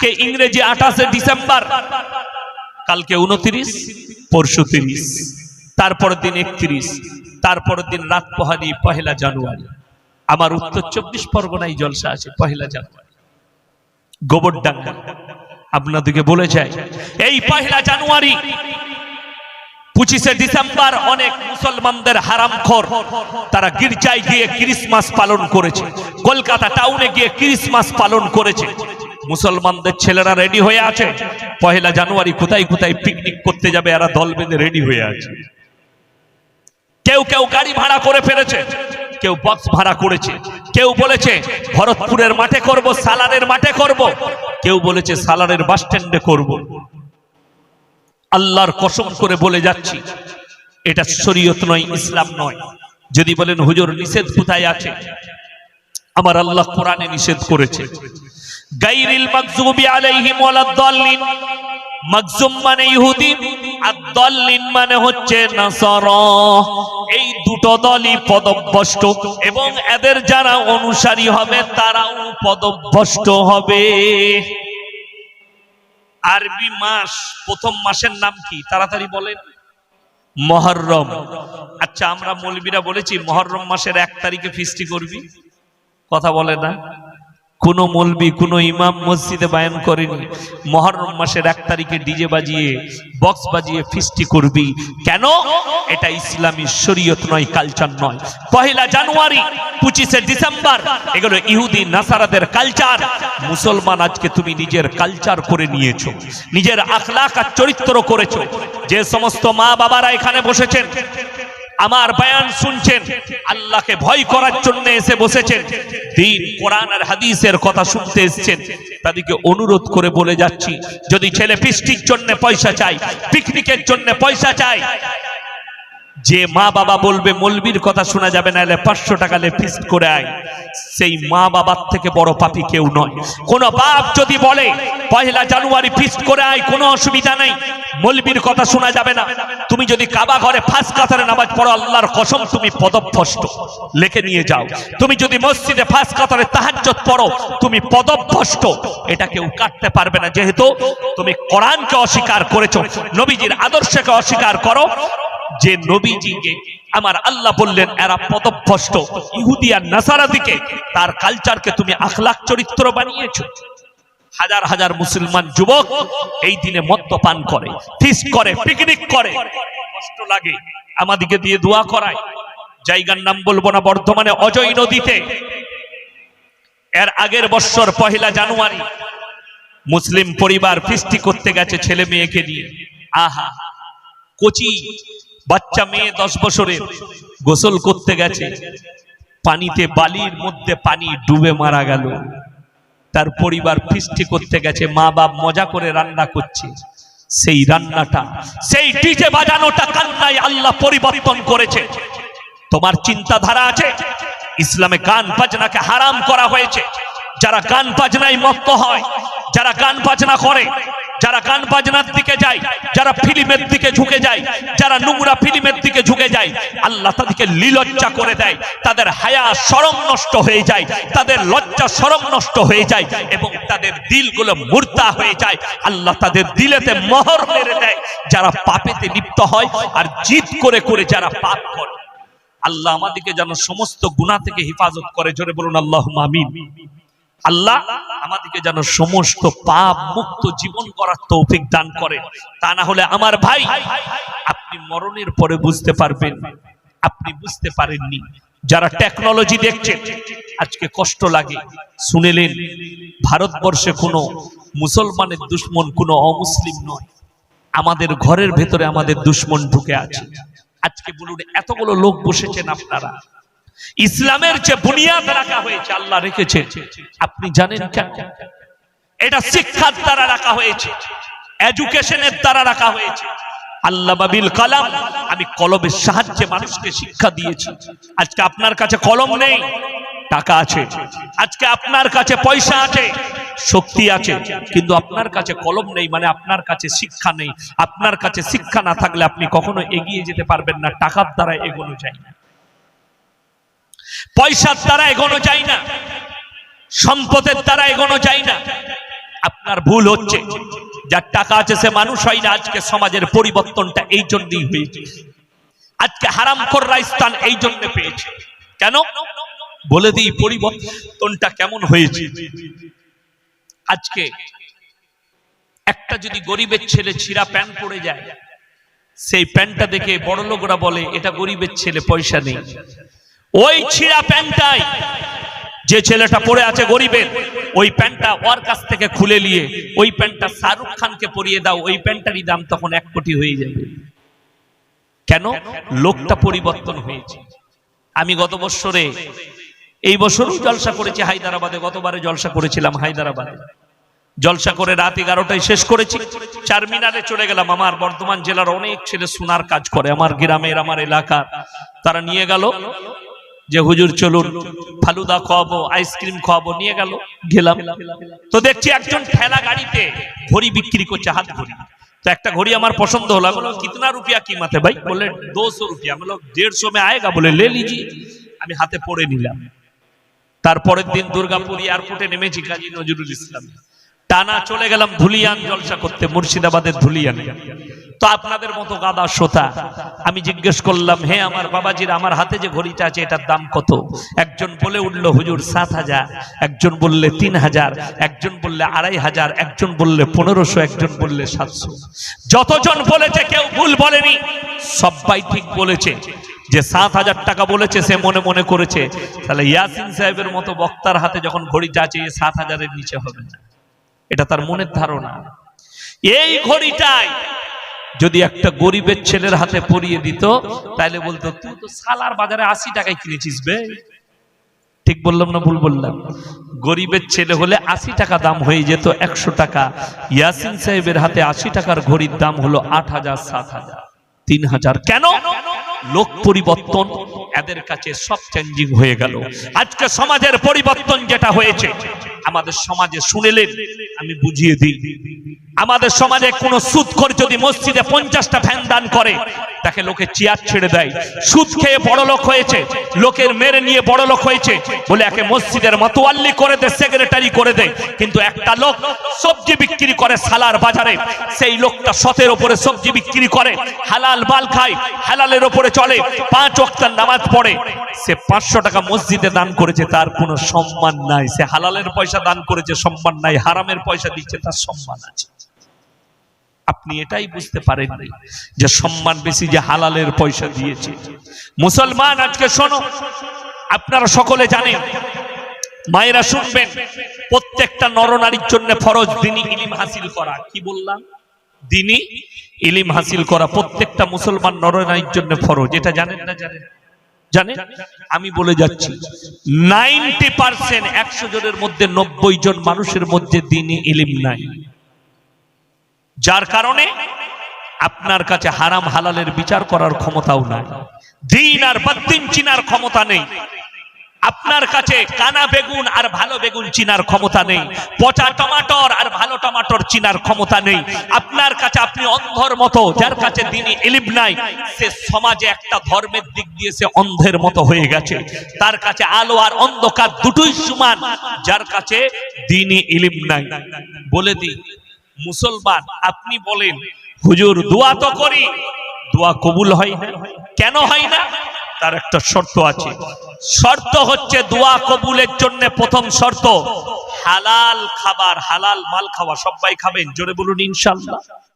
আজকে ইংরেজি আঠাশে ডিসেম্বর, কালকে উনত্রিশ পরশু তিরিশ, তারপরের দিন একত্রিশ, তারপরের দিন রাত পোহানি পহেলা জানুয়ারি। আমার উত্তর চব্বিশ পরগনায় জলসা আছে, পহেলা জানুয়ারি। গোবরডাঙ্গা, আপনাদেরকে বলে যায় এই পহেলা জানুয়ারি, পঁচিশে ডিসেম্বর অনেক মুসলমানদের হারামখোর, তারা গির্জায় গিয়ে ক্রিসমাস পালন করেছে, কলকাতা টাউনে গিয়ে ক্রিসমাস পালন করেছে। মুসলমানদের ছেলেরা রেডি হয়ে আছে? পহেলা জানুয়ারি কোথায় কোথায় পিকনিক করতে যাবে? এরা দল বেঁধে রেডি হয়ে আছে। কেউ কেউ গাড়ি ভাড়া করে ফেলেছে। কেউ বক্স ভাড়া করেছে। কেউ বলেছে, ভরতপুরের মাঠে করব, সালারের মাঠে করব। কেউ বলেছে, সালারের বাস স্ট্যান্ডে করব। আল্লাহর কসম করে বলে যাচ্ছি, এটা শরীয়ত নয়, ইসলাম নয়। যদি বলেন, হুজুর, নিষেধ কোথায় আছে? আমার আল্লাহ কোরআনে নিষেধ করেছে। গাইরিল মাগজুবি আলাইহিম ওয়ালাদ-দাল্লিন মাগজুম মানে ইহুদি, আর দল্লিন মানে হচ্ছে নাসারা। এই দুটো দলই পদভ্রষ্ট, এবং এদের যারা অনুসারী হবে, তারাও পদভ্রষ্ট হবে। আরবি মাস, প্রথম মাসের নাম কি? তাড়াতাড়ি বলেন। মহরম। আচ্ছা আমরা মৌলবীরা বলেছি, মহরম মাসের এক তারিখে ফিস্টি করবি। কথা বলে না। কোন মলবি, কোন ইমাম মসজিদে বায়ান করেনি। মহরম মাসের এক তারিখে ডিজে বাজিয়ে, বক্স বাজিয়ে ফিস্টি করবি। কেন? এটা ইসলামী শরীয়ত নয়, কালচার নয়। পহেলা জানুয়ারি, পঁচিশে ডিসেম্বর, এগুলো ইহুদি, নাসারাদের কালচার। মুসলমান আজকে তুমি নিজের কালচার করে নিয়েছো, নিজের আখলাক আর চরিত্র করেছ। যে সমস্ত মা বাবারা এখানে বসেছেন আমার বয়ান শুনছেন, আল্লাহকে ভয় করার জন্য এসে বসেছেন, দিন কোরআন আর হাদিসের কথা শুনতে এসেছেন। তাদেরকে অনুরোধ করে বলে যাচ্ছি, যদি ছেলে পিষ্টির জন্য পয়সা চাই পিকনিকের জন্য পয়সা চাই যে মা বাবা বলবে, মলবির কথা শোনা যাবে না এলে পাঁচশো টাকা লে ফিস্ট করে আয়। সেই মা বাবার থেকে বড় পাপি কেউ নয়। কোন বাপ যদি বলে, পয়লা জানুয়ারি ফিস্ট করে আয়, কোনো অসুবিধা নেই। মলবির কথা শোনা যাবে না। তুমি যদি কাবা ঘরে ফার্স্ট কাতারে নামাজ পড়ো, আল্লাহর কসম, তুমি পদভ্রষ্ট। লেখে নিয়ে যাও। তুমি যদি মসজিদে ফার্স্ট কাতারে তাহাজ্জত পড়ো, তুমি পদভ্রষ্ট। এটা কেউ কাটতে পারবে না। যেহেতু তুমি কোরআনকে অস্বীকার করেছ, নবীজির আদর্শকে অস্বীকার করো যে নবীজিকে আমার আল্লাহ বললেন, এরা পদভ্রষ্ট ইহুদি আর নাসারা দিকে তার কালচারকে তুমি আখলাক চরিত্র বানিয়েছো। হাজার হাজার মুসলমান যুবক এই দিনে মদ্যপান করে ফিস্ট করে পিকনিক করে। কষ্ট লাগে, আমাদিকে দিয়ে দোয়া করায়। জায়গার নাম বলব না, বর্ধমানে অজয় নদীতে। এর আগের বছর পহেলা জানুয়ারি, মুসলিম পরিবার ফিস্টি করতে গেছে ছেলে মেয়েকে নিয়ে। আহা, কচি বাচ্চা মেয়ে দশ বছরের গোসল করতে গেছে। পানিতে বালির মধ্যে পানি ডুবে মারা গেল। তার পরিবার ফিস্টি করতে গেছে। মা বাপ মজা করে রান্না করছে। সেই রান্নাটা, সেই ডিজে বাজানোটা কান্নায় আল্লাহ পরিবর্তন করেছে। তোমার চিন্তাধারা আছে? ইসলামে গান বাজনাকে হারাম করা হয়েছে। যারা গান বাজনায় মত্ত হয়, যারা গান বাজনা করে যারা গান বাজনার দিকে যায়, যারা ফিল্মের দিকে ঝুঁকে যায়, যারা নোংরা ফিল্মের দিকে ঝুঁকে যায়, আল্লাহ তাদেরকে লীলজ্জা করে দেয়, তাদের হায়া সরম নষ্ট হয়ে যায়, তাদের লজ্জা সরম নষ্ট হয়ে যায় এবং তাদের দিলগুলো মূর্তা হয়ে যায়। আল্লাহ তাদের দিলেতে মোহর মেরে দেয়, যারা পাপেতে লিপ্ত হয় আর জিদ করে করে যারা পাপ করে। আল্লাহ আমাদেরকে যেন সমস্ত গুণা থেকে হেফাজত করে, জোরে বলুন আল্লাহ আমিন। আল্লাহ আমাদেরকে যেন সমস্ত পাপ মুক্ত জীবন করার তৌফিক দান করে। তা না হলে আমার ভাই, আপনি মরণের পরে বুঝতে পারবেন, আপনি বুঝতে পারেননি। যারা টেকনোলজি দেখছেন আজকে কষ্ট লাগে। শুনেলেন, ভারতবর্ষে কোনো মুসলমানের দুশ্মন, কোনো অমুসলিম নয়। আমাদের ঘরের ভেতরে আমাদের দুশ্মন ঢুকে আছে। আজকে বলুন, এতগুলো লোক বসেছেন আপনারা। ইসলামের যে বুনিয়াদ রাখা হয়েছে, আল্লাহ রেখেছে। আপনি জানেন কেন? এটা শিক্ষার দ্বারা রাখা হয়েছে, এডুকেশনের দ্বারা রাখা হয়েছে। আল্লাহ বাবিল কালাম, আমি কলমের সাহায্যে মানুষকে শিক্ষা দিয়েছি। আজকে আপনার কাছে কলম নেই, টাকা আছে। আজকে আপনার কাছে পয়সা আছে, শক্তি আছে। কিন্তু আপনার কাছে কলম নেই মানে আপনার কাছে শিক্ষা নেই। আপনার কাছে শিক্ষা না থাকলে আপনি কখনো এগিয়ে যেতে পারবেন না, টাকার দ্বারা এগোনো যায় না। পয়সার দ্বারা এগোনো যায় না, সম্পদের দ্বারা এগোনো যায় না। আপনার ভুল হচ্ছে। যার টাকা আছে সে মানুষ হয় না। আজকে সমাজের পরিবর্তনটা এই জন্যই হয়েছে। আজকে হারাম খোররা স্থান এই জন্য পেয়েছে। কেন? বলে দিই, পরিবর্তনটা কেমন হয়েছে? আজকে একটা যদি গরিবের ছেলে ছিঁড়া প্যান্ট পরে যায়, সেই প্যান্টটা দেখে বড় লোকরা বলে, এটা গরিবের ছেলে, পয়সা নেই। ওই ছিঁড়া প্যান্টটাই যে ছেলেটা পরে আছে গরিবের, ওই প্যান্টটা ওর কাছ থেকে খুলে নিয়ে, ওই প্যান্টটা শাহরুখ খানকে পরিয়ে দাও, ওই প্যান্টটারই দাম তখন এক কোটি হয়ে যাবে। কেন? লোকটা পরিবর্তন হয়েছে। আমি গত বছরে এই বছরও জলসা করেছি হায়দ্রাবাদে, গতবারে জলসা করেছিলাম হায়দ্রাবাদে। জলসা করে রাত এগারোটায় শেষ করেছি, চার মিনারে চলে গেলাম। আমার বর্ধমান জেলার অনেক ছেলে সোনার কাজ করে, আমার গ্রামের, আমার এলাকার। তারা নিয়ে গেল যে হুজুর চলুন ফালুদা খাওয়াবো আইসক্রিম খাওয়াবো নিয়ে গেল গেলাম। তো দেখছি একজন ঠেলা গাড়িতে ঘড়ি বিক্রি করছে হাত ঘড়ি। তো একটা ঘড়ি আমার পছন্দ হলো আমি বললাম, কিতনা রুপিয়া কিমাতে ভাই? বললে দুশো রুপিয়া। বললাম দেড়শো মে আয়েগা? বলে লে লিজি। আমি হাতে পড়ে নিলাম। তারপরের দিন দুর্গাপুর এয়ারপোর্টে নেমেছি কাজী নজরুল ইসলাম। টানা চলে গেলাম ধুলিয়ান জলসা করতে, মুর্শিদাবাদের ধুলিয়ানে। তো আপনাদের মতো গাদা শ্রোতা, আমি জিজ্ঞেস করলাম, হে আমার বাবাজির, আমার হাতে যে ঘড়িটা আছে, এটার দাম কত? একজন বলে উঠল, হুজুর, সাত হাজার। একজন বললে, তিন হাজার। একজন বললে, আড়াই হাজার। একজন বললে, পনেরোশো। একজন বললে, সাতশো। যতজন বলেছে, কেউ ভুল বলেনি। সবাই ঠিক বলেছে। যে সাত হাজার টাকা বলেছে, সে মনে মনে করেছে, তাহলে ইয়াসিন সাহেবের মতো বক্তার হাতে যখন ঘড়িটা আছে সাত হাজারের নিচে হবে না। এটা তার মনের ধারণা। এই ঘড়িটাই যদি একটা গরিবের ছেলের হাতে পরিয়ে দিত তাহলে বলতো, তুই তো সালার বাজারে আশি টাকায় কিনেছিস বে। ঠিক বললাম না ভুল বললাম? গরিবের ছেলে হলে আশি টাকা দাম হয়ে যেত একশো টাকা। ইয়াসিন সাহেবের হাতে আশি টাকার ঘড়ির দাম হলো আট হাজার, সাত হাজার, তিন হাজার। কেন? লোক পরিবর্তন। এদের কাছে সব চেঞ্জিং হয়ে গেল। আজকে সমাজের পরিবর্তন যেটা হয়েছে, আমাদের সমাজে শুনেলেন আমি বুঝিয়ে দিই, আমাদের সমাজে কোন সুদখোর যদি মসজিদে পঞ্চাশটা ফ্যান দান করে, তাকে লোকে চেয়ার ছেড়ে দেয়। সুদ খেয়ে বড় লোক হয়েছে, লোকের মেরে নিয়ে বড় লোক হয়েছে, বলে একে মসজিদের মতোয়াল্লি করে দে, সেক্রেটারি করে দে। কিন্তু একটা লোক সবজি বিক্রি করে সালার বাজারে, সেই লোকটা সতের ওপরে সবজি বিক্রি করে, হালাল বাল খায়, হালালের ওপরে চলে, পাঁচ ওয়াক্তার নামাজ পড়ে সে পাঁচশো টাকা মসজিদে দান করেছে, তার কোনো সম্মান নাই। সে হালালের পয়সা দান করেছে, সম্মান নাই। হারামের পয়সা দিচ্ছে, তার সম্মান আছে। আপনি এটাই বুঝতে পারেন যে সম্মান বেশি যে হালালের পয়সা দিয়েছে। মুসলমান, আজকে শোনো, আপনারা সকলে জানেন, মায়েরা শুনবেন, প্রত্যেকটা নরনারীর জন্য ফরজ দিনী ইলিম হাসিল করা। কি বললাম? দিনী ইলিম হাসিল করা। প্রত্যেকটা মুসলমান নরনারীর জন্য ফরজ। এটা জানেন না জানেন? জানেন? আমি বলে যাচ্ছি, নাইনটি পার্সেন্ট একশো জনের মধ্যে নব্বই জন মানুষের মধ্যে দিনে ইলিম নাই। যার কারণে আপনার কাছে হারাম হালালের বিচার করার ক্ষমতাও নাই। দিন আর বাদ্দিন চিনার ক্ষমতা নেই। আপনার কাছে কানা বেগুন আর ভালো বেগুন চিনার ক্ষমতা নেই। পচা টমাটর আর ভালো টমাটর চিনার ক্ষমতা নেই। আপনার কাছে আপনি অন্ধর মতো, যার কাছে দিনই ইলিম নাই, সে সমাজে একটা ধর্মের দিক দিয়ে সে অন্ধের মতো হয়ে গেছে। তার কাছে আলো আর অন্ধকার দুটোই সমান, যার কাছে দিনই ইলিম নাই। বলে দিই, মুসলমান, আপনি বলেন, হুজুর, দোয়া তো করি, দোয়া কবুল হয় কেন হয় না? তার একটা শর্ত আছে। শর্ত হচ্ছে দোয়া কবুলের জন্য প্রথম শর্ত, হালাল খাবার, হালাল মাল খাওয়া। সবাই খাবেন, জোরে বলুন ইনশাল্লাহ।